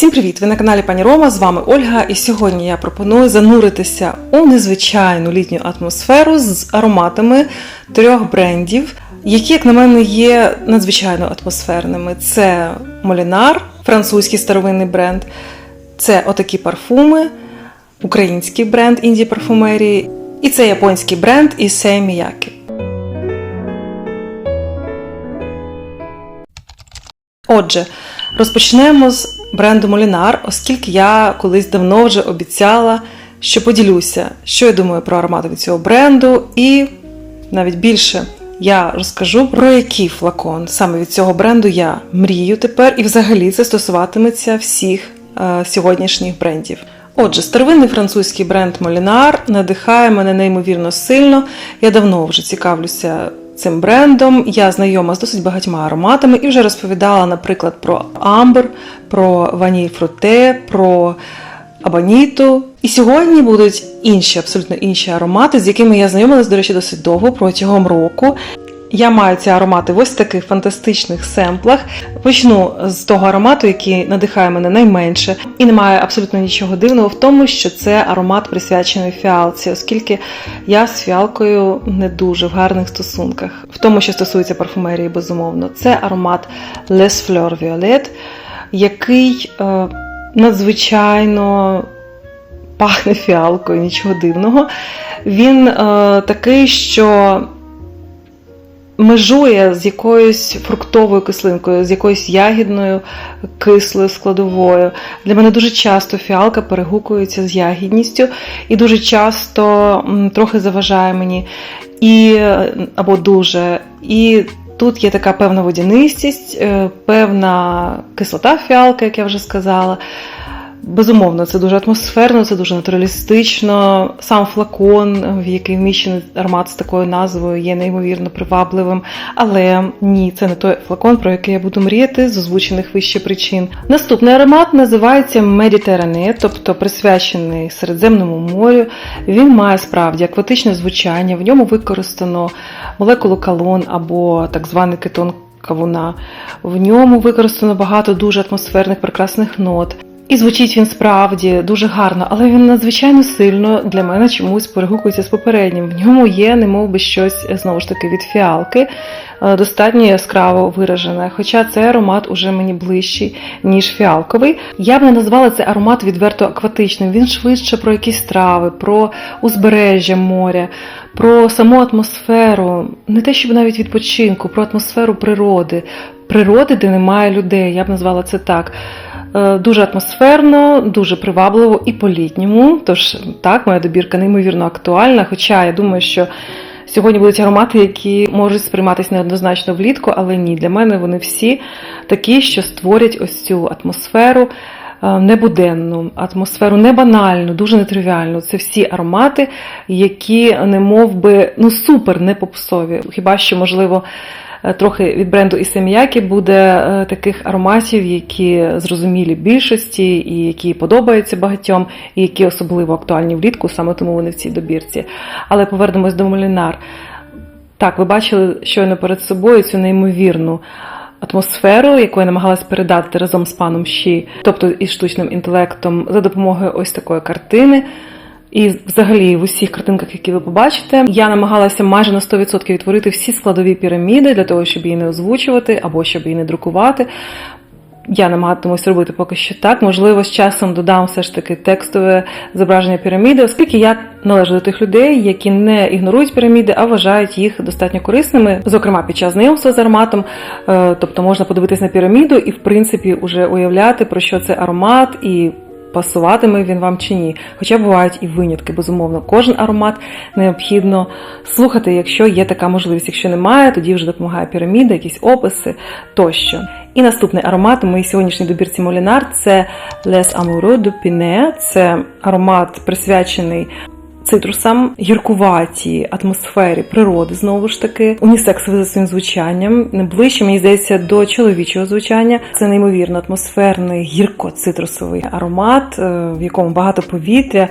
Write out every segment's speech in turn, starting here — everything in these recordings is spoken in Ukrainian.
Всім привіт! Ви на каналі Пані Рома. З вами Ольга, і сьогодні я пропоную зануритися у незвичайну літню атмосферу з ароматами трьох брендів, які, як на мене, є надзвичайно атмосферними. Це Молінар, французький старовинний бренд, це отакі парфуми, український бренд інді парфумерії, і це японський бренд Issei Miyake. Отже, розпочнемо з бренду Молінар, оскільки я колись давно вже обіцяла, що поділюся, що я думаю про аромати від цього бренду, і навіть більше я розкажу про який флакон саме від цього бренду я мрію тепер, і взагалі це стосуватиметься всіх е, сьогоднішніх брендів. Отже, старовинний французький бренд Молінар надихає мене неймовірно сильно. Я давно вже цікавлюся цим брендом. Я знайома з досить багатьма ароматами і вже розповідала, наприклад, про амбр, про ваніль фруте, про абаніту. І сьогодні будуть інші, абсолютно інші аромати, з якими я знайомилась, до речі, досить довго протягом року. Я маю ці аромати в ось таких фантастичних семплах. Почну з того аромату, який надихає мене найменше, і немає абсолютно нічого дивного в тому, що це аромат присвячений фіалці, оскільки я з фіалкою не дуже в гарних стосунках. В тому, що стосується парфумерії, безумовно, це аромат Les Fleurs Violet, який е, надзвичайно пахне фіалкою, нічого дивного. Він е, такий, що межує з якоюсь фруктовою кислинкою, з якоюсь ягідною кислою складовою. Для мене дуже часто фіалка перегукується з ягідністю і дуже часто трохи заважає мені і або дуже. І тут є така певна водянистість, е, певна кислота фіалки, як я вже сказала. Безумовно, це дуже атмосферно, це дуже натуралістично. Сам флакон, в який вміщений аромат з такою назвою, є неймовірно привабливим. Але ні, це не той флакон, про який я буду мріяти з озвучених вище причин. Наступний аромат називається Медітеране, тобто присвячений Середземному морю. Він має справді акватичне звучання, в ньому використано молекулу калон або так званий кетон кавуна. В ньому використано багато дуже атмосферних прекрасних нот. І звучить він справді дуже гарно, але він надзвичайно сильно для мене чомусь перегукується з попереднім. В ньому є, немов би щось знову ж таки від фіалки, е, достатньо яскраво виражене. Хоча цей аромат уже мені ближчий, ніж фіалковий. Я б не назвала цей аромат відверто акватичним. Він швидше про якісь трави, про узбережжя моря, про саму атмосферу, не те, щоб навіть відпочинку, про атмосферу природи, природи, де немає людей. Я б назвала це так. Е, Дуже атмосферно, дуже привабливо і по-літньому. Тож так, моя добірка неймовірно актуальна. Хоча я думаю, що сьогодні будуть аромати, які можуть сприйматися неоднозначно влітку, але ні, для мене вони всі такі, що створять ось цю атмосферу. е, Небуденну, атмосферу не банальну, дуже нетривіальну. Це всі аромати, які не мов би, ну супер не попсові. Хіба що, можливо, трохи від бренду Ісеміякі буде е, таких ароматів, які зрозумілі більшості, і які подобаються багатьом, і які особливо актуальні влітку, саме тому вони в цій добірці. Але повернемось до Молінар. Так, ви бачили щойно перед собою цю неймовірну атмосферу, яку я намагалась передати разом з паном Ші, тобто із штучним інтелектом, за допомогою ось такої картини. І взагалі в усіх картинках, які ви побачите, я намагалася майже на 100% відтворити всі складові піраміди для того, щоб її не озвучувати або щоб її не друкувати. Я намагатимусь робити поки що так. Можливо, з часом додам все ж таки текстове зображення піраміди, оскільки я належу до тих людей, які не ігнорують піраміди, а вважають їх достатньо корисними, зокрема під час знайомства з ароматом. Е, Тобто можна подивитись на піраміду і, в принципі, уже уявляти, про що це аромат і. Пасуватиме він вам чи ні. Хоча бувають і винятки, безумовно. Кожен аромат необхідно слухати, якщо є така можливість. Якщо немає, тоді вже допомагає піраміда, якісь описи тощо. І наступний аромат у моїй сьогоднішній добірці Молінар це Les Amoureux du Pinet. Це аромат присвячений цитрусам, гіркуваті атмосфері природи, знову ж таки, унісекс за своїм звучанням, ближче, мені здається, до чоловічого звучання. Це неймовірно атмосферний гірко-цитрусовий аромат, е, в якому багато повітря,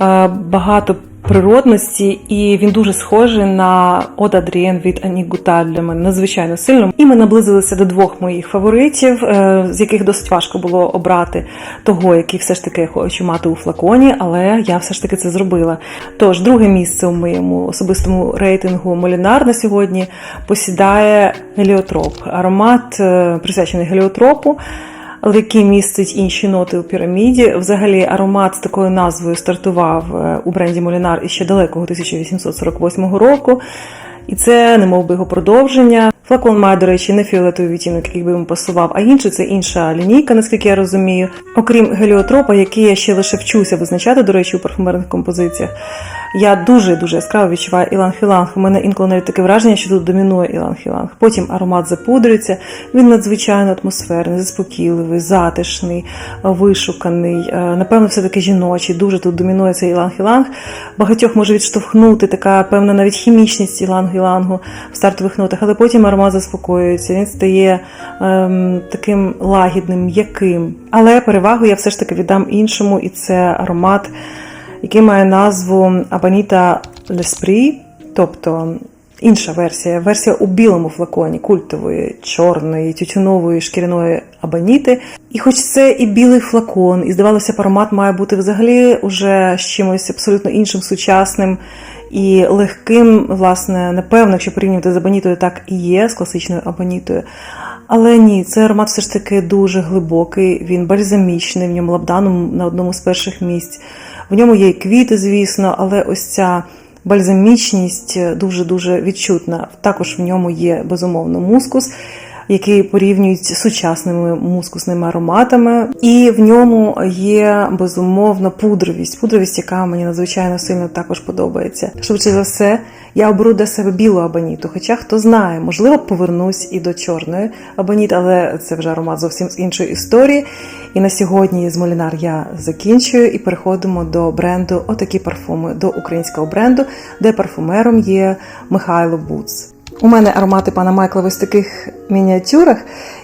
е, багато природності, і він дуже схожий на От Адріен від Ані Гуталь для мене надзвичайно сильно. І ми наблизилися до двох моїх фаворитів, е, з яких досить важко було обрати того, який все ж таки я хочу мати у флаконі, але я все ж таки це зробила. Тож, друге місце у моєму особистому рейтингу Молінар на сьогодні посідає геліотроп. Аромат е, присвячений геліотропу який містить інші ноти у піраміді. Взагалі, аромат з такою назвою стартував е, у бренді Молінар іще далекого 1848 року. І це не мов би його продовження. Флакон має, до речі, не фіолетовий відтінок, який би йому пасував, а інший це інша лінійка, наскільки я розумію. Окрім геліотропа, який я ще лише вчуся визначати, до речі, у парфумерних композиціях. Я дуже дуже яскраво відчуваю іланг-іланг. У мене інколи навіть таке враження, що тут домінує іланг-іланг. Потім аромат запудрюється. Він надзвичайно атмосферний, заспокійливий, затишний, вишуканий. Е, Напевно, все таки жіночий. Дуже тут домінує цей іланг-іланг. Багатьох може відштовхнути така певна навіть хімічність іланг-ілангу в стартових нотах, але потім аромат заспокоюється. Він стає ем, таким лагідним, м'яким. Але перевагу я все ж таки віддам іншому, і це аромат який має назву Абаніта Леспрі, тобто інша версія, версія у білому флаконі культової, чорної, тютюнової шкіряної абаніти. І хоч це і білий флакон, і здавалося, аромат має бути взагалі уже з чимось абсолютно іншим, сучасним і легким, власне, напевно, якщо порівнювати з абанітою, так і є з класичною абанітою. Але ні, цей аромат все ж таки дуже глибокий, він бальзамічний, в ньому лабдану на одному з перших місць. В ньому є і квіти, звісно, але ось ця бальзамічність дуже-дуже відчутна. Також в ньому є безумовно мускус, який порівнюють з сучасними мускусними ароматами. І в ньому є безумовно пудровість, пудровість, яка мені надзвичайно сильно також подобається. Швидше за все, я оберу для себе білу абаніту. Хоча хто знає, можливо, повернусь і до чорної абаніт, але це вже аромат зовсім з іншої історії. І на сьогодні з Молінар я закінчую і переходимо до бренду Отакі парфуми, до українського бренду, де парфумером є Михайло Буц. У мене аромати пана Майкла в ось таких мініатюрах,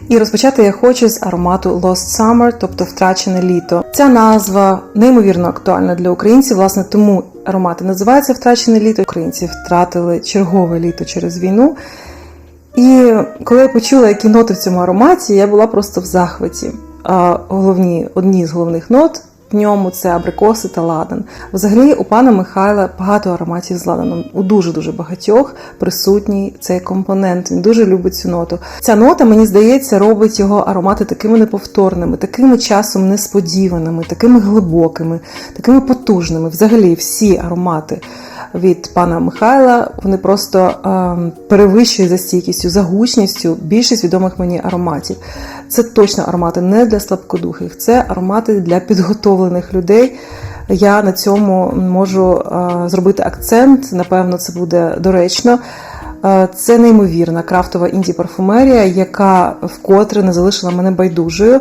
і розпочати я хочу з аромату Lost Summer, тобто втрачене літо. Ця назва неймовірно актуальна для українців, власне, тому аромати називаються Втрачене літо. Українці втратили чергове літо через війну. І коли я почула, які ноти в цьому ароматі, я була просто в захваті. А головні, одні з головних нот ньому це абрикоси та ладан. Взагалі, у пана Михайла багато ароматів з ладаном. У дуже-дуже багатьох присутній цей компонент. Він дуже любить цю ноту. Ця нота, мені здається, робить його аромати такими неповторними, такими часом несподіваними, такими глибокими, такими потужними. Взагалі, всі аромати. Від пана Михайла вони просто е, перевищують за стійкістю, за гучністю більшість відомих мені ароматів. Це точно аромати не для слабкодухих, це аромати для підготовлених людей. Я на цьому можу е, зробити акцент. Напевно, це буде доречно. Е, це неймовірна крафтова інді-парфумерія, яка вкотре не залишила мене байдужою.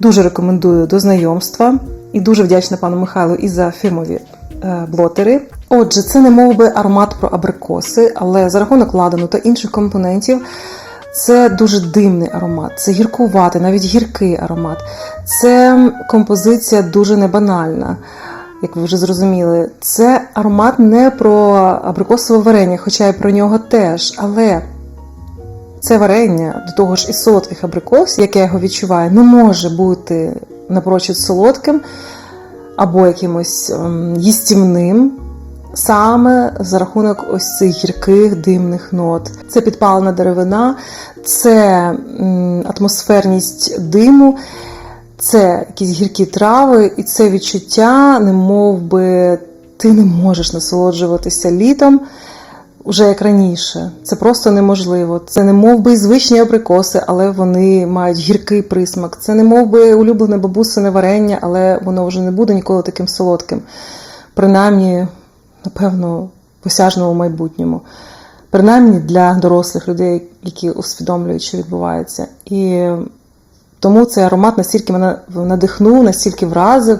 Дуже рекомендую до знайомства і дуже вдячна пану Михайлу і за фірмові е, блотери. Отже, це не мов би аромат про абрикоси, але за рахунок ладану та інших компонентів. Це дуже димний аромат, це гіркуватий, навіть гіркий аромат. Це композиція дуже небанальна, як ви вже зрозуміли. Це аромат не про абрикосове варення, хоча й про нього теж. Але це варення, до того ж, із солодких абрикос, як я його відчуваю, не може бути напрочуд солодким або якимось ем, їстівним саме за рахунок ось цих гірких димних нот. Це підпалена деревина, це атмосферність диму, це якісь гіркі трави, і це відчуття, не би ти не можеш насолоджуватися літом. Уже як раніше, це просто неможливо. Це не мов би звичні абрикоси, але вони мають гіркий присмак. Це не мов би улюблене бабусине варення, але воно вже не буде ніколи таким солодким. Принаймні, напевно, посяжному майбутньому. Принаймні для дорослих людей, які усвідомлюють, що відбувається. І тому цей аромат настільки мене надихнув, настільки вразив,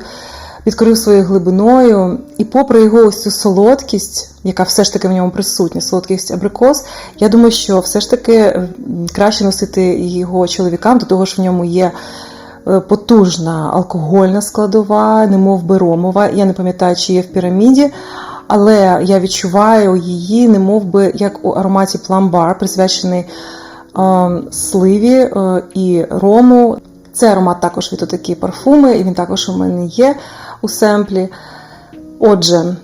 підкорив своєю глибиною. І попри його ось цю солодкість, яка все ж таки в ньому присутня, солодкість абрикос, я думаю, що все ж таки краще носити його чоловікам, до того ж в ньому є. Е, потужна алкогольна складова, немов би ромова. Я не пам'ятаю, чи є в піраміді, але я відчуваю її, не би, як у ароматі пламбар, присвячений е, сливі е, і рому. Це аромат також від отакі парфуми, і він також у мене є у семплі. Отже,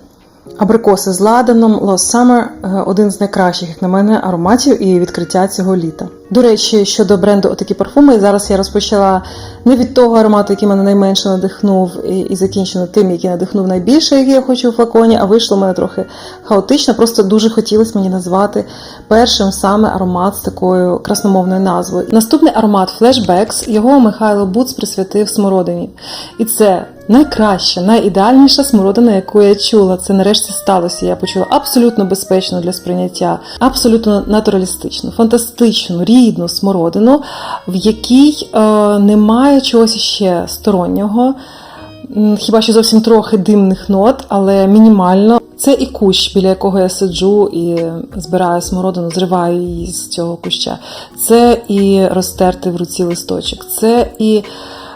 абрикоси з ладаном Lost Summer е, один з найкращих, як на мене, ароматів і відкриття цього літа. До речі, щодо бренду отакі парфуми, зараз я розпочала не від того аромату, який мене найменше надихнув, і, і закінчено тим, який надихнув найбільше, який я хочу у флаконі, а вийшло в мене трохи хаотично. Просто дуже хотілося мені назвати першим саме аромат з такою красномовною назвою. Наступний аромат Flashbacks, його Михайло Буц присвятив смородині. І це найкраща, найідеальніша смородина, яку я чула. Це нарешті сталося. Я почула абсолютно безпечно для сприйняття, абсолютно натуралістичну, фантастичну, рідну смородину, в якій е, немає чогось ще стороннього. Хіба що зовсім трохи димних нот, але мінімально. Це і кущ, біля якого я сиджу і збираю смородину, зриваю її з цього куща. Це і розтертий в руці листочок, це і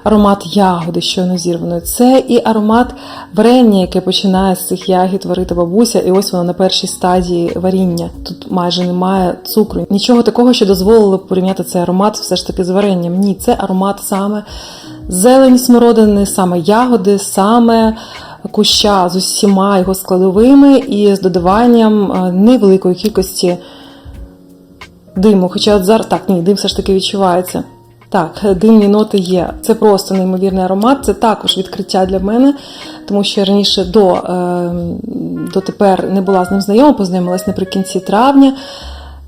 аромат ягоди, щойно зірваної, це і аромат варення, яке починає з цих ягід варити бабуся, і ось воно на першій стадії варіння. Тут майже немає цукру. Нічого такого, що дозволило б порівняти цей аромат все ж таки з варенням. Ні, це аромат саме зелені смородини, саме ягоди, саме куща з усіма його складовими і з додаванням е, невеликої кількості диму. Хоча от зараз так, ні, дим все ж таки відчувається. Так, димні ноти є. Це просто неймовірний аромат. Це також відкриття для мене, тому що раніше до, е, дотепер не була з ним знайома, познайомилась наприкінці травня.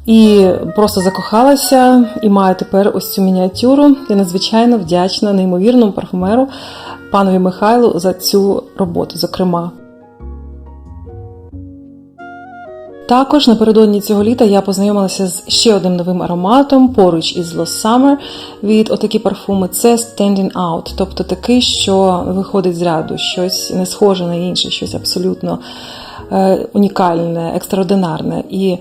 І просто закохалася і маю тепер ось цю мініатюру. Я надзвичайно вдячна неймовірному парфумеру панові Михайлу за цю роботу, зокрема. Також напередодні цього літа я познайомилася з ще одним новим ароматом поруч із Lost Summer від отакі парфуми. Це Standing Out, тобто такий, що виходить з ряду, щось не схоже на інше, щось абсолютно е, унікальне, екстраординарне. І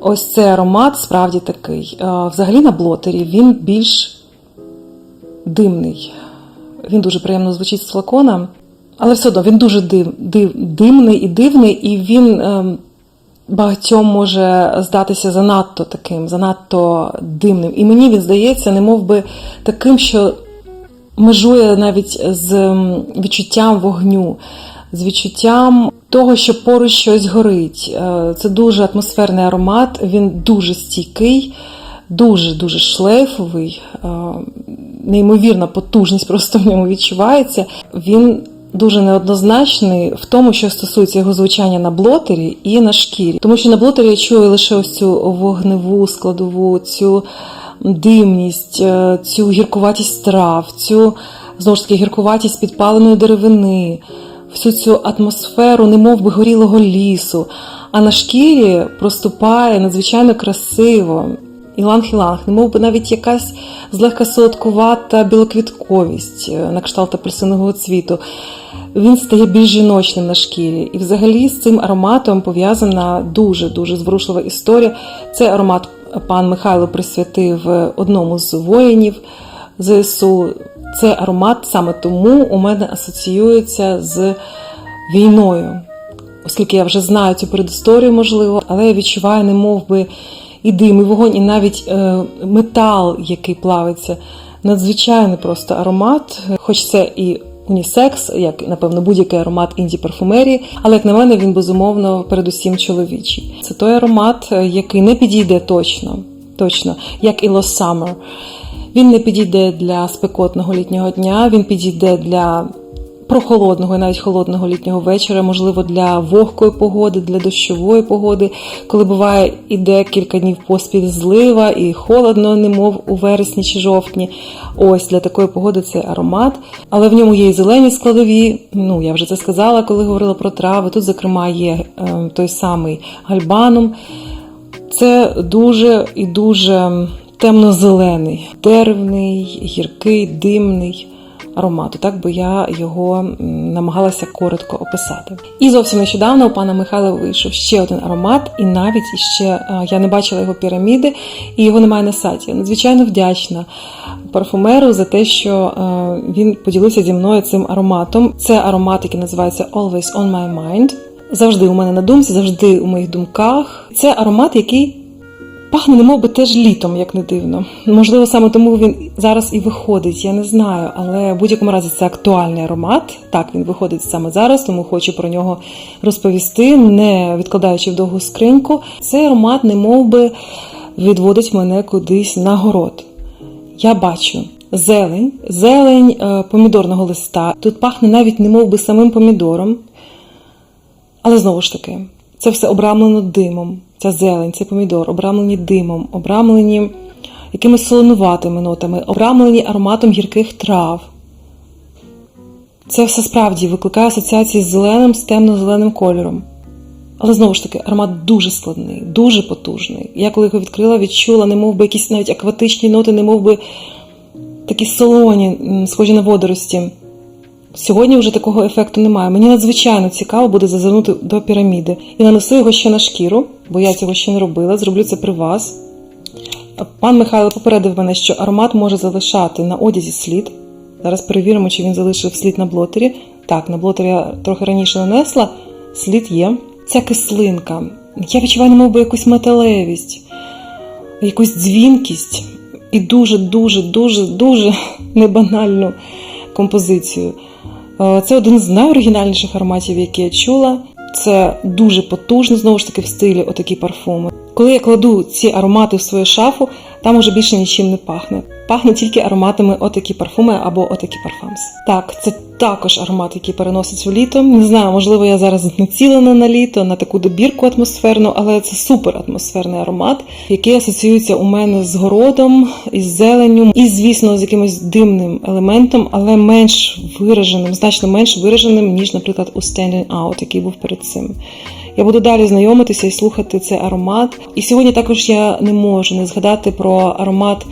ось цей аромат справді такий. Е, взагалі на блотері він більш димний. Він дуже приємно звучить з флакона, але все одно він дуже див, див, димний і дивний, і він. Багатьом може здатися занадто таким, занадто димним. І мені він здається, не мов би таким, що межує навіть з відчуттям вогню, з відчуттям того, що поруч щось горить. Е, Це дуже атмосферний аромат, він дуже стійкий. Дуже-дуже шлейфовий, е, неймовірна потужність просто в ньому відчувається. Він дуже неоднозначний в тому, що стосується його звучання на блотері і на шкірі. Тому що на блотері я чую лише ось цю вогневу складову, цю димність, е, цю гіркуватість трав, цю знову ж таки гіркуватість підпаленої деревини, всю цю атмосферу, немов би горілого лісу. А на шкірі проступає надзвичайно красиво. Іланг-іланг, немов би навіть якась злегка солодкувата білоквітковість е, на кшталт апельсинового цвіту. Він стає більш жіночним на шкірі. І взагалі з цим ароматом пов'язана дуже-дуже зворушлива історія. Цей аромат пан Михайло присвятив одному з воїнів ЗСУ. Цей аромат саме тому у мене асоціюється з війною, оскільки я вже знаю цю передісторію, можливо, але я відчуваю, не мов би і дим, і вогонь, і навіть е, метал, який плавиться. Надзвичайний просто аромат, хоч це і унісекс, як напевно будь-який аромат інді парфумерії, але як на мене, він безумовно передусім чоловічий. Це той аромат, е, який не підійде точно, точно, як і Lost Summer. Він не підійде для спекотного літнього дня, він підійде для прохолодного і навіть холодного літнього вечора, можливо, для вогкої погоди, для дощової погоди, коли буває іде кілька днів поспіль злива і холодно, немов у вересні чи жовтні. Ось для такої погоди цей аромат. Але в ньому є і зелені складові. Ну, я вже це сказала, коли говорила про трави. Тут, зокрема, є е, той самий гальбанум. Це дуже і дуже темно-зелений, деревний, гіркий, димний аромат. Так би я його намагалася коротко описати. І зовсім нещодавно у пана Михайла вийшов ще один аромат, і навіть іще е, я не бачила його піраміди, і його немає на сайті. Я надзвичайно вдячна парфумеру за те, що е, він поділився зі мною цим ароматом. Це аромат, який називається Always on My Mind. завжди у мене на думці, завжди у моїх думках. Це аромат, який пахне, немов би теж літом, як не дивно. Можливо, саме тому він зараз і виходить, я не знаю, але в будь-якому разі це актуальний аромат. Так, він виходить саме зараз, тому хочу про нього розповісти, не відкладаючи в довгу скриньку. Цей аромат, немов би відводить мене кудись на город. Я бачу зелень, зелень е, помідорного листа. Тут пахне навіть немов би самим помідором. Але знову ж таки, це все обрамлено димом. Ця зелень, цей помідор, обрамлені димом, обрамлені якимись солонуватими нотами, обрамлені ароматом гірких трав. Це все справді викликає асоціації з зеленим, з темно-зеленим кольором. Але знову ж таки, аромат дуже складний, дуже потужний. Я коли його відкрила, відчула, немов би якісь навіть акватичні ноти, немов би такі солоні, схожі на водорості. Сьогодні вже такого ефекту немає. Мені надзвичайно цікаво буде зазирнути до піраміди. І нанесу його ще на шкіру, бо я цього ще не робила. Зроблю це при вас. Пан Михайло попередив мене, що аромат може залишати на одязі слід. Зараз перевіримо, чи він залишив слід на блотері. Так, на блотері я трохи раніше нанесла, слід є. Ця кислинка. Я відчуваю, немов би якусь металевість, якусь дзвінкість і дуже, дуже, дуже, дуже небанальну композицію. Е, Це один з найоригінальніших ароматів, які я чула. Це дуже потужно, знову ж таки, в стилі отакі парфуми. Коли я кладу ці аромати в свою шафу, там уже більше нічим не пахне. Пахне тільки ароматами отакі парфуми або отакі парфамс. Так, це також аромат, який переносить у літо. Не знаю, можливо, я зараз націлена на літо, на таку добірку атмосферну, але це супер атмосферний аромат, який асоціюється у мене з городом, із зеленню, і, звісно, з якимось димним елементом, але менш вираженим, значно менш вираженим, ніж, наприклад, у Standing Out, який був перед цим. Я буду далі знайомитися і слухати цей аромат. І сьогодні також я не можу не згадати про аромат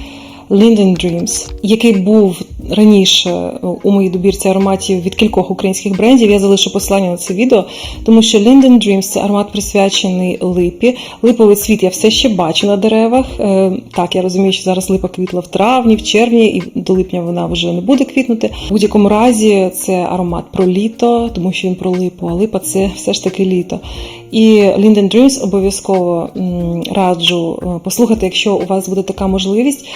Linden Dreams, який був раніше у моїй добірці ароматів від кількох українських брендів. Я залишу посилання на це відео, тому що Linden Dreams – це аромат присвячений липі. Липовий цвіт я все ще бачу на деревах. Е, Так, я розумію, що зараз липа квітла в травні, в червні, і до липня вона вже не буде квітнути. В будь-якому разі це аромат про літо, тому що він про липу, а липа це все ж таки літо. І Linden Dreams обов'язково раджу е, послухати, якщо у вас буде така можливість.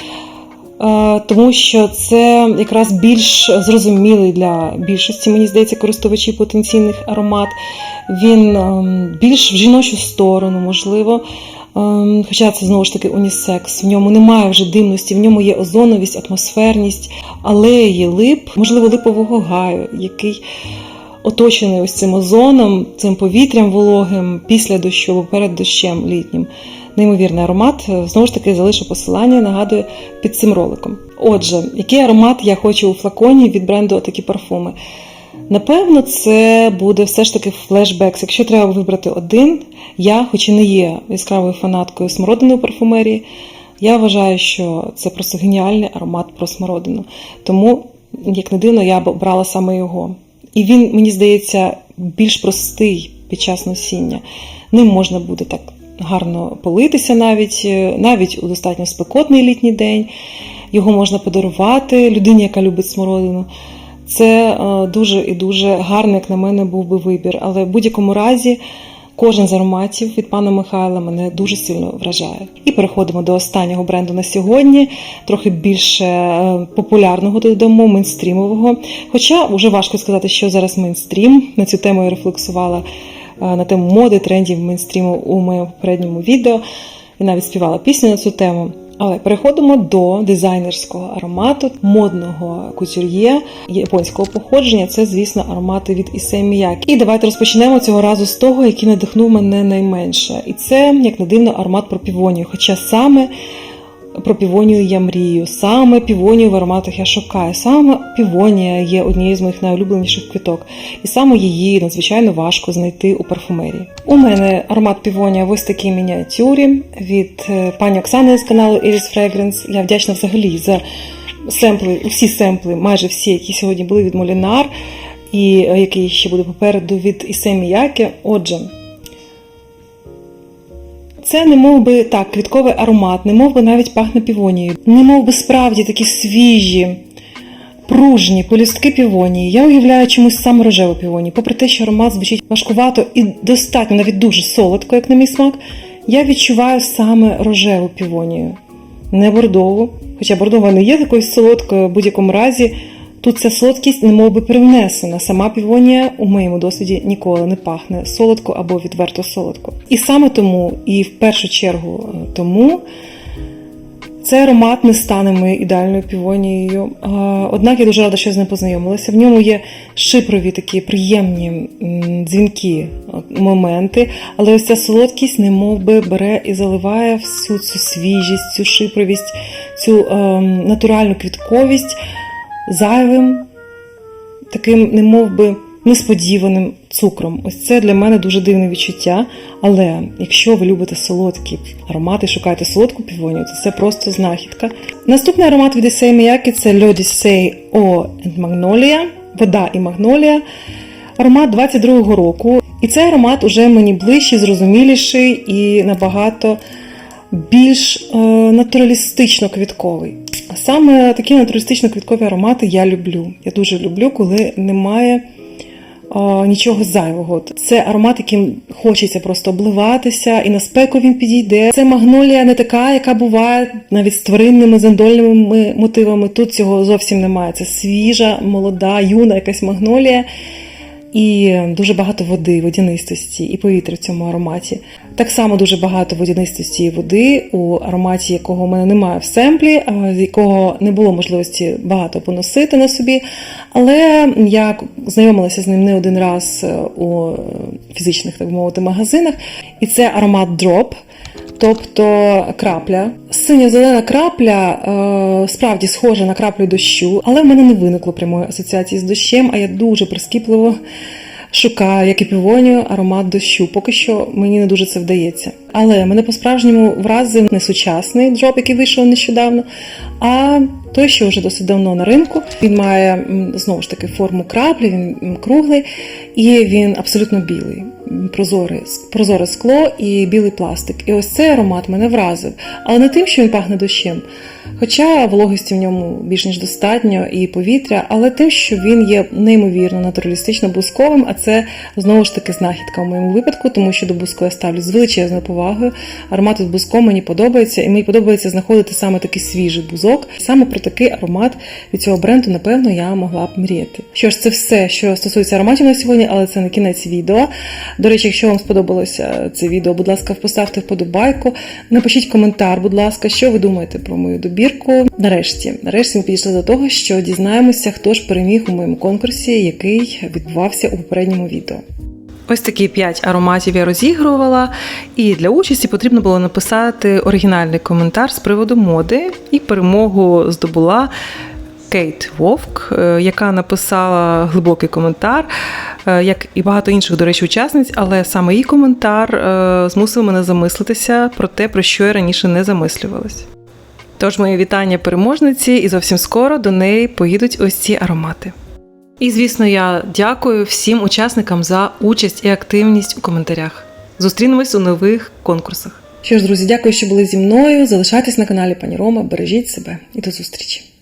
Е, Тому що це якраз більш зрозумілий для більшості, мені здається, користувачів потенційних аромат. Він ем, більш в жіночу сторону, можливо. Ем, Хоча це знову ж таки унісекс. В ньому немає вже димності, в ньому є озоновість, атмосферність, алеї, лип, можливо, липового гаю, який оточений ось цим озоном, цим повітрям вологим після дощу або перед дощем літнім. Неймовірний аромат. Знову ж таки, залишу посилання, нагадую, під цим роликом. Отже, який аромат я хочу у флаконі від бренду такі парфуми? Напевно, це буде все ж таки флешбекс. Якщо треба вибрати один, я, хоч і не є яскравою фанаткою смородини у парфумерії, я вважаю, що це просто геніальний аромат про смородину. Тому, як не дивно, я б обрала саме його. І він, мені здається, більш простий під час носіння. Ним можна буде так гарно политися навіть, е, навіть у достатньо спекотний літній день. Його можна подарувати людині, яка любить смородину. Це е, дуже і дуже гарний, як на мене, був би вибір. Але в будь-якому разі кожен з ароматів від пана Михайла мене дуже сильно вражає. І переходимо до останнього бренду на сьогодні, трохи більше е, популярного додамо, мейнстрімового. Хоча вже важко сказати, що зараз мейнстрім. На цю тему я рефлексувала на тему моди, трендів мейнстріму у моєму попередньому відео і навіть співала пісню на цю тему. Але переходимо до дизайнерського аромату модного кутюр'є японського походження. Це, звісно, аромати від Miyake. І давайте розпочнемо цього разу з того, який надихнув мене найменше. І це, як не дивно, аромат про півонію. Хоча саме про півонію я мрію, саме півонію в ароматах я шукаю. Саме півонія є однією з моїх найулюбленіших квіток, і саме її надзвичайно важко знайти у парфумерії. У мене аромат півонія в ось такій мініатюрі від е, пані Оксани з каналу Iris Fragrance. Я вдячна взагалі за семпли, усі семпли, майже всі, які сьогодні були від Молінар, і е, який ще буде попереду від Issey Miyake. Отже. Це не мов би так, квітковий аромат, не мов би навіть пахне півонією. Не мов би справді такі свіжі, Пружні полюстки півонії. Я уявляю чомусь саме рожеву півонію. Попри те, що аромат звучить важкувато і достатньо навіть дуже солодко, як на мій смак, я відчуваю саме рожеву півонію, не бордову. Хоча бордова не є такою солодкою в будь-якому разі. Тут ця солодкість немов би привнесена. Сама півонія у моєму досвіді ніколи не пахне солодко або відверто солодко. І саме тому, і в першу чергу е, тому, цей аромат не стане моєю ідеальною півонією. Однак я дуже рада, що з ним познайомилася. В ньому є шипрові такі приємні м, дзвінкі от, моменти, але ось ця солодкість немов би бере і заливає всю цю свіжість, цю шипровість, цю ем, натуральну квітковість зайвим, таким, немов би, несподіваним цукром. Ось це для мене дуже дивне відчуття. Але якщо ви любите солодкі аромати, шукаєте солодку півонію, то це просто знахідка. Наступний аромат від Issei Miyake – це O and Magnolia, вода і магнолія. Аромат 22-го року. І цей аромат уже мені ближчий, зрозуміліший і набагато більш е, натуралістично квітковий. А Саме такі натуралістично квіткові аромати я люблю. Я дуже люблю, коли немає е, нічого зайвого. Це аромат, яким хочеться просто обливатися, і на спеку він підійде. Це магнолія не така, яка буває навіть з тваринними зандольними мотивами. Тут цього зовсім немає. Це свіжа, молода, юна якась магнолія. І дуже багато води, водянистості і повітря в цьому ароматі. Так само дуже багато водянистості і води у ароматі, якого в мене немає в семплі, з якого не було можливості багато поносити на собі. Але я знайомилася з ним не один раз е, у фізичних, так би мовити, магазинах. І це аромат Drop. Тобто крапля. Синя-зелена крапля е, справді схожа на краплю дощу, але в мене не виникло прямої асоціації з дощем, а я дуже прискіпливо шукаю, як і півонію, аромат дощу. Поки що мені не дуже це вдається. Але мене по-справжньому вразив не сучасний дроп, який вийшов нещодавно, а той, що вже досить давно на ринку. Він має знову ж таки форму краплі, він круглий і він абсолютно білий. Прозоре, прозоре скло і білий пластик. І ось цей аромат мене вразив. Але не тим, що він пахне дощем. Хоча вологості в ньому більш ніж достатньо і повітря, але тим, що він є неймовірно натуралістично бусковим, а це знову ж таки знахідка в моєму випадку, тому що до буску я ставлю з величезною повагою. Аромат з буском мені подобається, і мені подобається знаходити саме такий свіжий бузок. Саме про такий аромат від цього бренду, напевно, я могла б мріяти. Що ж, це все, що стосується ароматів на сьогодні, але це не кінець відео. До речі, якщо вам сподобалося це відео, будь ласка, поставте вподобайку, напишіть коментар, будь ласка, що ви думаєте про мою добірку. Нарешті, нарешті ми підійшли до того, що дізнаємося, хто ж переміг у моєму конкурсі, який відбувався у попередньому відео. Ось такі 5 ароматів я розігрувала, і для участі потрібно було написати оригінальний коментар з приводу моди, і перемогу здобула Кейт Вовк, е, яка написала глибокий коментар, як і багато інших, до речі, учасниць, але саме її коментар е, змусив мене замислитися про те, про що я раніше не замислювалась. Тож мої вітання переможниці, і зовсім скоро до неї поїдуть ось ці аромати. І звісно, я дякую всім учасникам за участь і активність у коментарях. Зустрінемось у нових конкурсах. Що ж, друзі, дякую, що були зі мною. Залишайтесь на каналі Пані Рома, бережіть себе і до зустрічі!